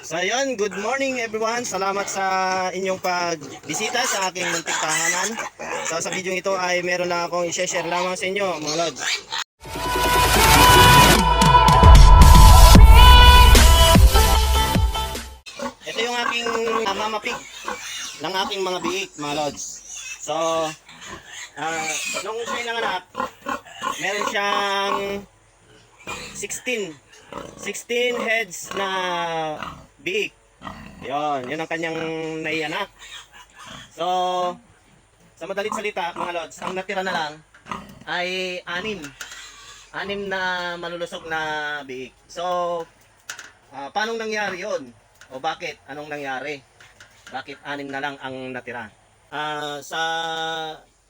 So ayun, good morning everyone. Salamat sa inyong pagbisita sa aking munting tahanan. So sa video ito ay meron lang akong i-share lamang sa inyo mga lods. Ito yung aking uh, mama pig ng aking mga biik mga lods. So, ah nung siya nanganak, meron siyang 16 16 heads na biik. Yon, yun ang kanyang naianak. So, sa madalit salita, mga lods, ang natira na lang ay anim. Anim na malulusog na biik. So, ah, paano nangyari yon? O bakit? Anong nangyari? Bakit anim na lang ang natira? Ah, sa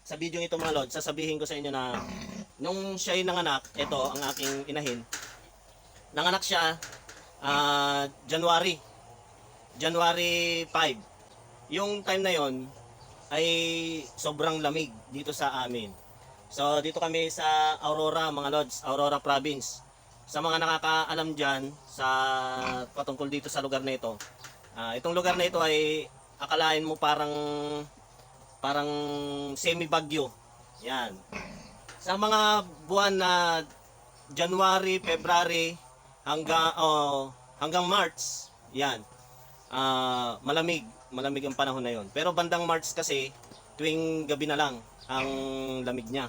sa video ito mga lods, sasabihin ko sa inyo na nung siya ay nanganak, ito ang aking inahin, nanganak siya ah, January. January 5. Yung time na yon ay sobrang lamig dito sa amin. So dito kami sa Aurora mga lods, Aurora province. Sa mga nakakaalam dyan sa patungkol dito sa lugar na ito. ah, itong lugar na ito ay akalain mo parang parang semi-bagyo. Yan. Sa mga buwan na January, February hanggang oh, hanggang March, 'yan. Ah, malamig, malamig ang panahon na 'yon. Pero bandang March kasi tuwing gabi na lang ang lamig niya.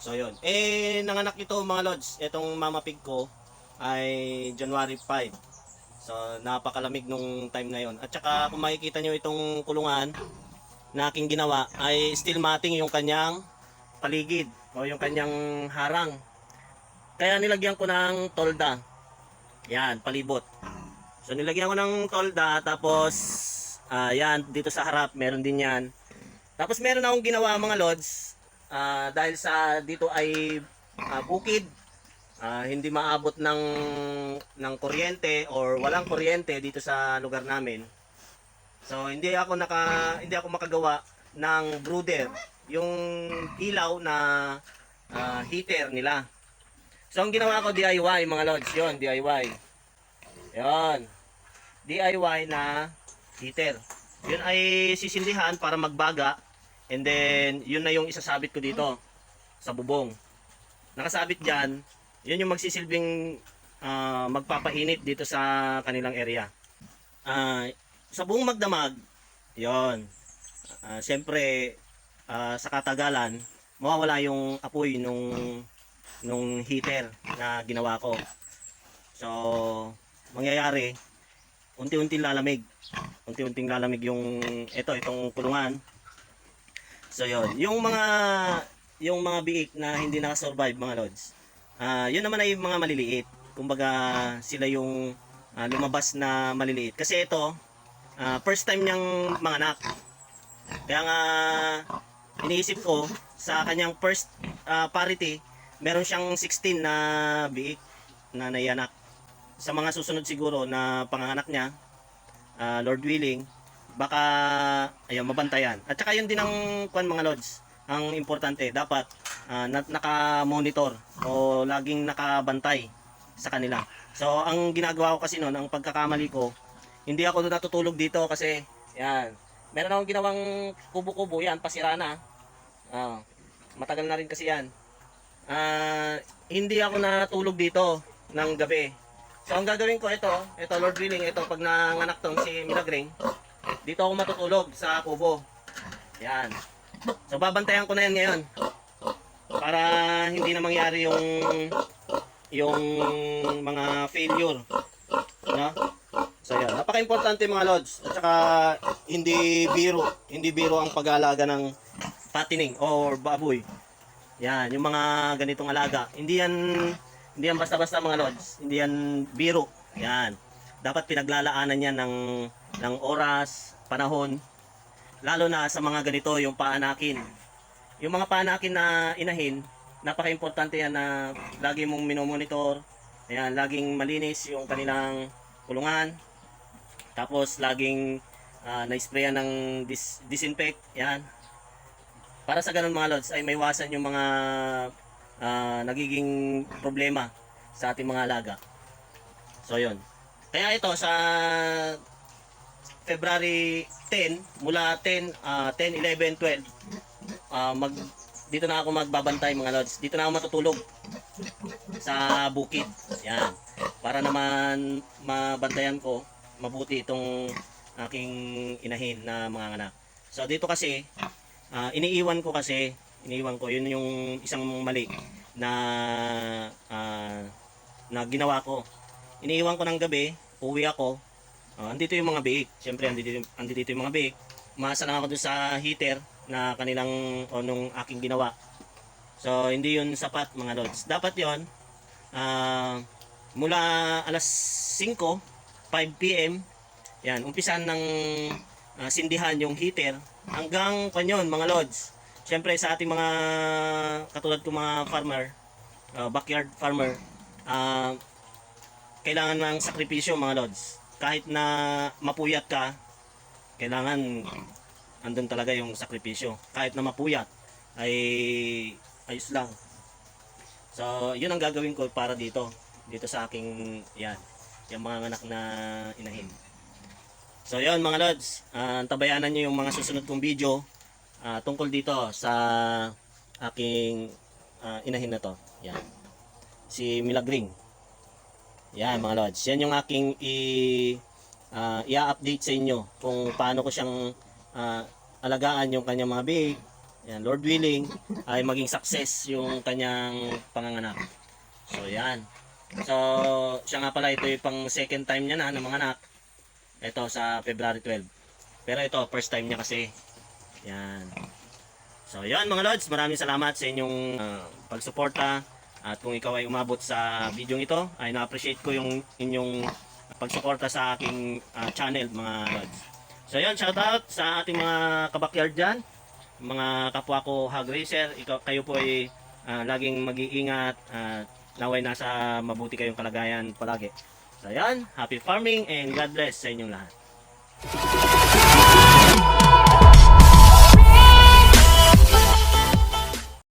So 'yon. Eh nanganak ito mga lods, itong mama pig ko ay January 5. So napakalamig nung time na 'yon. At saka kung makikita niyo itong kulungan na aking ginawa ay steel matting yung kanyang paligid o yung kanyang harang. Kaya nilagyan ko ng tolda. Yan, palibot. So nilagyan ko ng tolda tapos ah yan dito sa harap meron din yan. Tapos meron akong ginawa mga lods ah, dahil sa dito ay ah, bukid ah, hindi maabot ng ng kuryente or walang kuryente dito sa lugar namin. So hindi ako naka hindi ako makagawa ng brooder, yung ilaw na ah, heater nila. So ang ginawa ko DIY mga lods, 'yon, DIY. 'Yon. DIY na heater. 'Yun ay sisindihan para magbaga and then 'yun na yung isasabit ko dito sa bubong. Nakasabit diyan, 'yun yung magsisilbing ah, magpapainit dito sa kanilang area. Ah, sa buong magdamag, 'yon. Ah, siyempre ah, sa katagalan, mawawala yung apoy nung nung heater na ginawa ko. So, mangyayari, unti-unting lalamig. Unti-unting lalamig yung ito, itong kulungan. So, yon Yung mga yung mga biik na hindi nakasurvive mga lods. Ah, yun naman ay mga maliliit. Kumbaga, sila yung ah, lumabas na maliliit. Kasi ito, ah, first time niyang manganak. Kaya nga, iniisip ko, sa kanyang first ah, parity, meron siyang 16 na biik na naianak. Sa mga susunod siguro na panganganak niya, ah, Lord willing, baka ayun, mabantayan. At saka yun din ang kwan mga lods. Ang importante, dapat na- naka-monitor o laging nakabantay sa kanila. So, ang ginagawa ko kasi noon, ang pagkakamali ko, hindi ako natutulog dito kasi, yan, meron akong ginawang kubo-kubo, yan, pasira na. Ah, matagal na rin kasi yan. Ah, hindi ako natulog dito ng gabi. So, ang gagawin ko ito, ito Lord willing, ito pag nanganak tong si Milagring, dito ako matutulog sa kubo. Yan. So, babantayan ko na yan ngayon. Para hindi na mangyari yung yung mga failure. No? So, yan. Napaka-importante mga lods. At saka, hindi biro. Hindi biro ang pag-aalaga ng fattening or baboy. Yan, yung mga ganitong alaga. Hindi yan hindi yan basta-basta mga lods. Hindi yan biro. Yan. Dapat pinaglalaanan yan ng ng oras, panahon. Lalo na sa mga ganito, yung paanakin. Yung mga paanakin na inahin, napaka-importante yan na lagi mong minomonitor. Ayan, laging malinis yung kanilang kulungan. Tapos laging ah, na-sprayan ng dis- disinfect. Yan. Para sa ganun mga lods ay may iwasan yung mga ah, nagiging problema sa ating mga alaga. So yun. Kaya ito sa February 10, mula 10, ah, 10, 11, 12, ah, mag, dito na ako magbabantay mga lods. Dito na ako matutulog sa bukid. Yan. Para naman mabantayan ko mabuti itong aking inahin na mga anak. So dito kasi, ah, iniiwan ko kasi, iniiwan ko, yun yung isang mali na ah, na ginawa ko. Iniiwan ko ng gabi, uwi ako, ah, andito yung mga biik. Siyempre, andito, andito yung mga biik. Umasa lang ako dun sa heater na kanilang, o nung aking ginawa. So, hindi yun sapat mga lods. Dapat yon ah, mula alas 5, 5 p.m., yan, umpisan ng ah, sindihan yung heater hanggang kanyon mga lods. Siyempre sa ating mga katulad ko mga farmer, ah, backyard farmer, ah, kailangan ng sakripisyo mga lods. Kahit na mapuyat ka, kailangan andun talaga yung sakripisyo. Kahit na mapuyat, ay ayos lang. So, yun ang gagawin ko para dito. Dito sa aking, yan, yung mga anak na inahin. So, yun mga lods, ah, tabayanan nyo yung mga susunod kong video ah, tungkol dito sa aking ah, inahin na to. Yan. Si Milagring. Yan mga lods. Yan yung aking i ah, i-update sa inyo kung paano ko siyang ah, alagaan yung kanyang mga big. Yan, Lord willing ay maging success yung kanyang panganganak. So yan. So siya nga pala ito yung pang second time niya na ng mga anak. Ito sa February 12. Pero ito first time niya kasi. Yan. So yan mga lods, maraming salamat sa inyong ah, pagsuporta. At kung ikaw ay umabot sa video ito, ay na-appreciate ko yung inyong pagsuporta sa aking ah, channel mga lods. So yan, shout out sa ating mga kabakyard dyan, mga kapwa ko hog racer, ikaw, kayo po ay ah, laging mag-iingat at naway nasa mabuti kayong kalagayan palagi. So yan, happy farming and God bless sa inyong lahat.